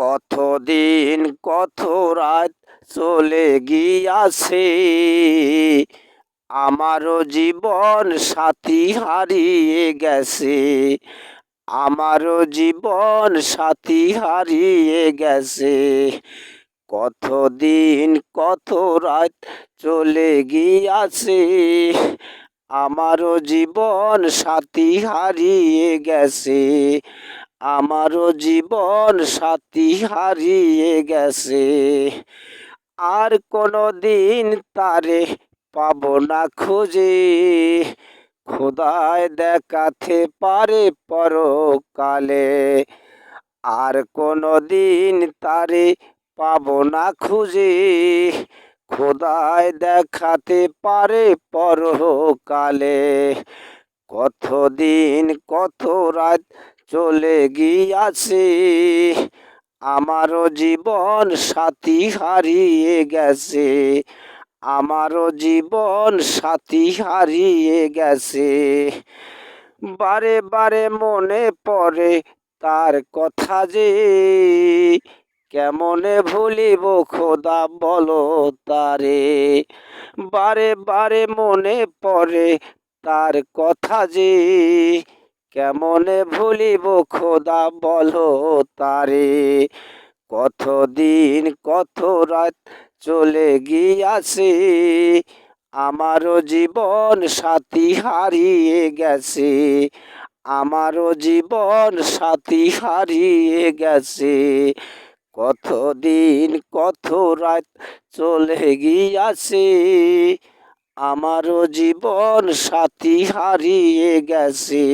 কতদিন কত রাত চলে গিয়াছে? আমারও জীবন সাথী হারিয়ে গেছে। আমারও জীবন সাথী হারিয়ে গেছে। কতদিন কত রাত চলে গিয়াছে? আমারও জীবন সাথী হারিয়ে গেছে। আমারও জীবন সাথী হারিয়ে গেছে। আর কোনো দিন তারে পাব না খুঁজে। খোদায় দেখাতে পারে পরকালে। আর কোনো দিন তারে পাব না খুঁজে। খোদায় দেখাতে পারে পরকালে। কতদিন, কত রাত চলে গিয়াছে? আমারও জীবন সাথী হারিয়ে গেছে। আমারও জীবন সাথী হারিয়ে গেছে। বারে বারে মনে পড়ে তার কথা যে, কেমনে ভুলিব খোদা বলো তারে? বারে বারে মনে পড়ে তার কথা যে কেমনে ভুলিব খোদা, বলো তারে। কতদিন, কত রাত চলে গিয়াছে, আমারও জীবন সাথী হারিয়ে গেছে, আমারও জীবন সাথী হারিয়ে গেছে। কত দিন কত রাত চলে গিয়াছে আমারও জীবন সাথী হারিয়ে গেছে।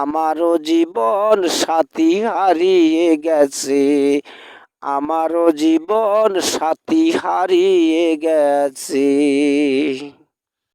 আমারও জীবন সাথী হারিয়ে গেছে। আমারও জীবন সাথী হারিয়ে গেছে।